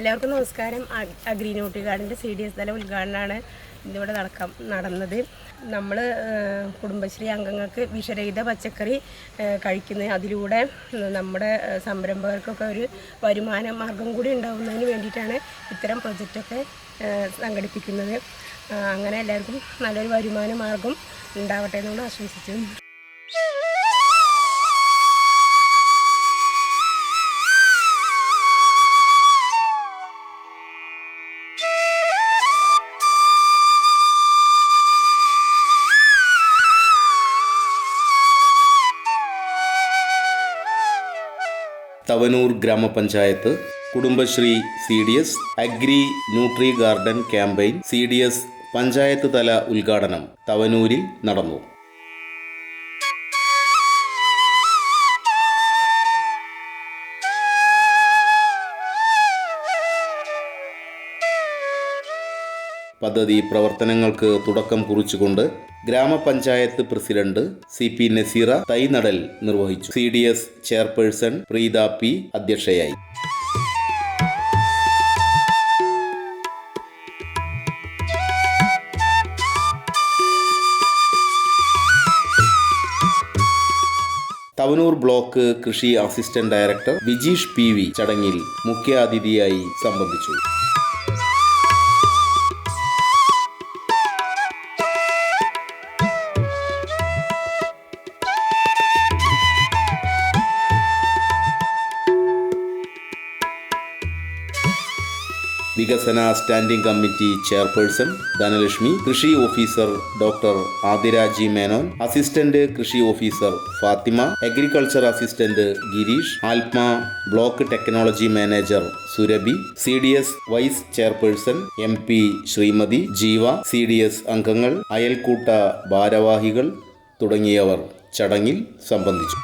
എല്ലാവർക്കും നമസ്കാരം. Agri nutri ഗാർഡിന്റെ സി ഡി എസ് തല ഉദ്ഘാടനമാണ് ഇതിവിടെ നടക്കാം നടന്നത്. നമ്മൾ കുടുംബശ്രീ അംഗങ്ങൾക്ക് വിഷരഹിത പച്ചക്കറി കഴിക്കുന്നത് കഴിക്കുന്ന അതിലൂടെ നമ്മുടെ സംരംഭകർക്കൊക്കെ ഒരു വരുമാന മാർഗം കൂടി ഉണ്ടാകുന്നതിന് വേണ്ടിയിട്ടാണ് ഇത്തരം പ്രൊജക്റ്റൊക്കെ സംഘടിപ്പിക്കുന്നത്. അങ്ങനെ എല്ലാവർക്കും നല്ലൊരു വരുമാന മാർഗം ഉണ്ടാവട്ടെ എന്നാണ് ആശംസിച്ചു തവനൂർ ഗ്രാമപഞ്ചായത്ത് Kudumbashree C D S agri nutri garden campaign C D S panchayat തല ഉദ്ഘാടനം തവനൂരിൽ നടന്നു. പദ്ധതി പ്രവർത്തനങ്ങൾക്ക് തുടക്കം കുറിച്ചുകൊണ്ട് ഗ്രാമപഞ്ചായത്ത് പ്രസിഡന്റ് സി പി നസീറ തൈനടൽ നിർവഹിച്ചു. C D S chairperson Preetha P അധ്യക്ഷയായി. തവനൂർ ബ്ലോക്ക് കൃഷി assistant director Vijeesh P V ചടങ്ങിൽ മുഖ്യാതിഥിയായി സംബന്ധിച്ചു. വികസന സ്റ്റാൻഡിംഗ് കമ്മിറ്റി ചെയർപേഴ്സൺ ധനലക്ഷ്മി കൃഷി officer doctor Adiraji Menon assistant കൃഷി officer Fathima agriculture assistant Gireesh ആൽപ്മ block technology manager Surabhi C D S vice chairperson M P Shrimati Jeeva C D S അംഗങ്ങൾ അയൽക്കൂട്ട ഭാരവാഹികൾ തുടങ്ങിയവർ ചടങ്ങിൽ സംബന്ധിച്ചു.